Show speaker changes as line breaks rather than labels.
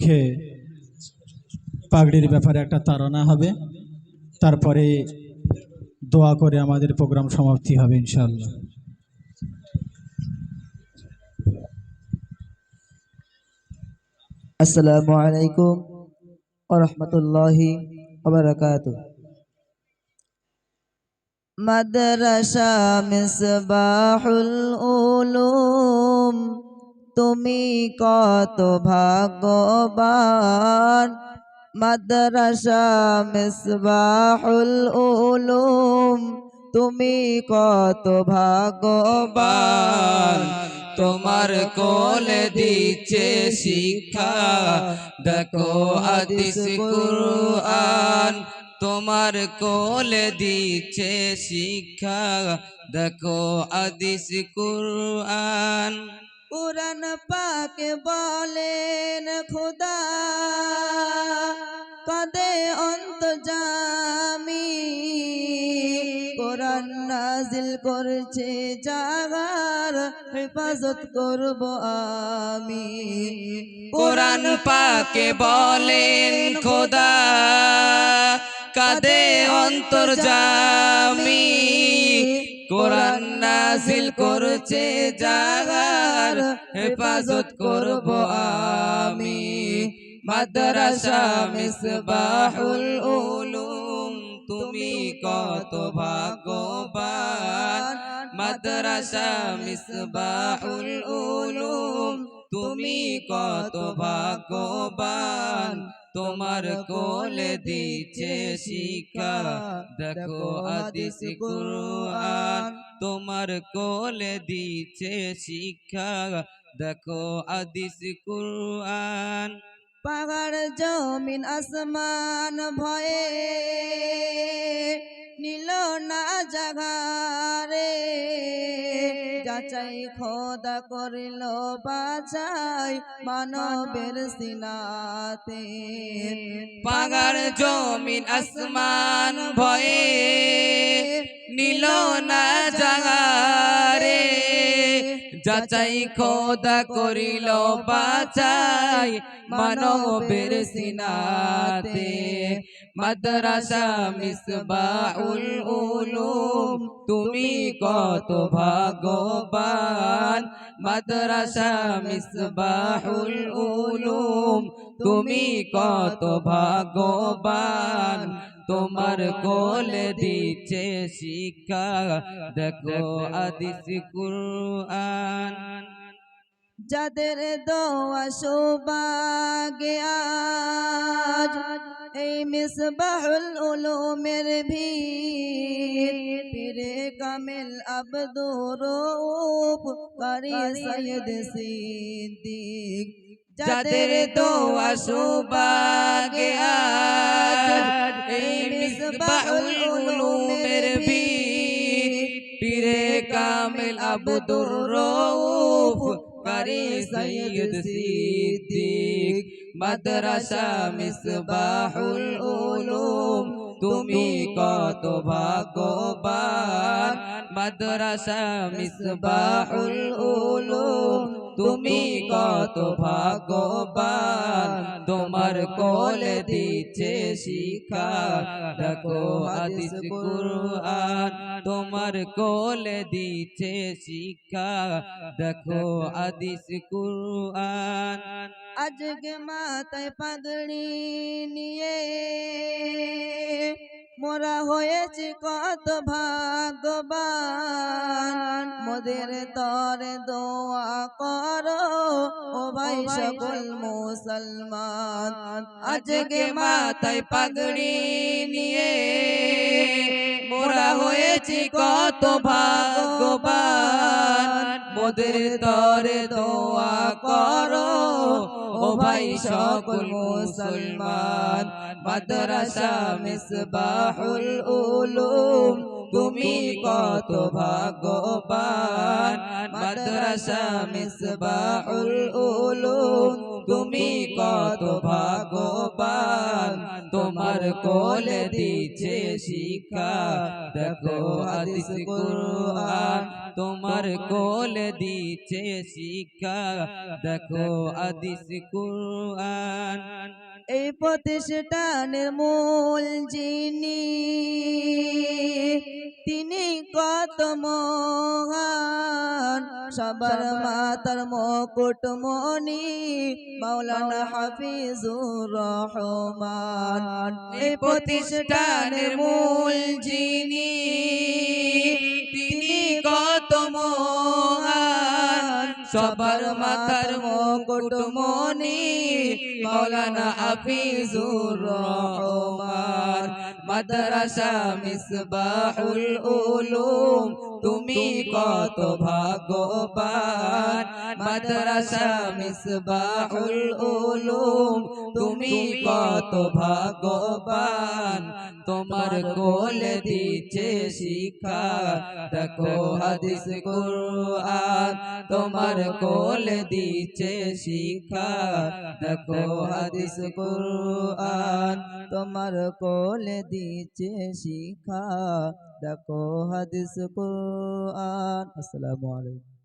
পক্ষে পাগড়ির ব্যাপারে একটা তাড়না হবে। তারপরে দোয়া করে আমাদের প্রোগ্রাম সমাপ্তি হবে ইনশাআল্লাহ।
আসসালামু আলাইকুম ওরহমতুল্লাহি ওবরাকাতু মাদ্রাসা মিসবাহুল উলুম তুমি কত ভাগ্যবান। মাদ্রাসা মিসবাহুল উলুম, তুমি কত ভাগ্যবান।
তোমার কোলে দিচ্ছে শিক্ষা, দেখো আদিস কুরআন। তোমার কোলে দিচ্ছে শিক্ষা, দেখো আদিস কুরআন।
কুরআন পাক বলেন খুদা কদে অন্ত জামি কোরআন নাজিল করছে জাগার হেফাজত করব আমি।
কোরআন পাকে বলেন খোদা কাদে অন্তর জামি কোরআন নাজিল করছে জাগার হেফাজত করব আমি। মাদ্রাসা মিসবাহুল উলুম, তুমি কত ভাগ্যবান। মাদ্রাসা মিসবাহুল উলুম, তুমি কত ভাগ্যবান। তোমার কোলে দিচ্ছে শিক্ষা। দেখো আদিস কুরআন। তোমার কোলে দিচ্ছে শিক্ষা। দেখো আদিস কুরআন।
পাহাড় জমিন আসমান ভয়ে নীল না জাগারে যাচাই খোদা করিল বাঁচাই মানবের সিনাতে।
পাগার জমিন আসমান ভয়ে নীল না জাগারে যাচাই খোদা করিল বাচাই মানবের সিনাতে। মাদ্রাসা মিসবাউল উলুম, তুমি কত ভাগ্যবান। মাদ্রাসা মিসবাহুল উলুম, তুমি কত ভাগ্যবান। তোমার কোলে দিচ্ছে শিক্ষা। দেখো আদিস কুরআন।
যাদের দোয়া সৌভাগ্য আজ এই মিসবাহুল উলুমের ভিড় পীরে কামিল আব্দুর রউফ কারি সৈয়দ সিদ্দিক।
যাদের দোয়া সৌভাগ্য আজ মিসবাহুল উলুমের বীর পীরে কামিল আব্দুর রউফ কারি সৈয়দ সিদ্দিক মাদ্রাসা মিসবাহুল উলুম তুমি কত ভাগ্যবান মাদ্রাসা মিসবাহুল উলুম তুমি কত ভাগ্যবান, তোমার কোলে দিচ্ছে শিক্ষা দেখো আদিস কুরআন, তোমার কোলে দিচ্ছে শিক্ষা দেখো আদিস কুরআন।
আজকে মাথায় পাগড়ি নিয়ে মোরা হয়েছি কত ভাগ্যবান। মোদের তরে দোয়া করো ও ভাই সকল মুসলমান।
আজকে মাথায় পাগড়ি নিয়ে মোরা হয়েছি কত ভাগ্যবান। মোদের তরে দোয়া করো ও ভাই সকল মুসলমান। মাদ্রাসা মিসবাহুল উলুম, তুমি কত ভাগ্যবান। মাদ্রাসা মিসবাহুল উলুম, তুমি কত ভাগ্যবান। তোমার কোলে দিচ্ছে শিক্ষা, দেখো আদিস কুরআন। তোমার কোলে দিচ্ছে শিক্ষা, দেখো আদিস কুরআন।
প্রতিষ্ঠানের মূল যিনি তিনি কত মহান সবার মাতার মুকুটমণি মাওলানা হাফিজুর রহমান।
এই প্রতিষ্ঠানের মূল যিনি তিনি কত মহান সবার মাথার মুকুটমণি মৌলানা হাফিজুর রহমান। মাদ্রাসা মিসবাহুল উলুম, তুমি কত ভাগ্যবান। মাদ্রাসা মিসবাহুল উলুম, তুমি কত ভাগ্যবান। তোমার কোলে দিচ্ছে শিক্ষা, দেখো হাদিস কুরআন। তোমার কোলে দিচ্ছে শিক্ষা, দেখো হাদিস কুরআন।
তোমার কোলে দিচ্ছে শিখা দেখো হাদিস কোরআন আসসালামু আলাইকুম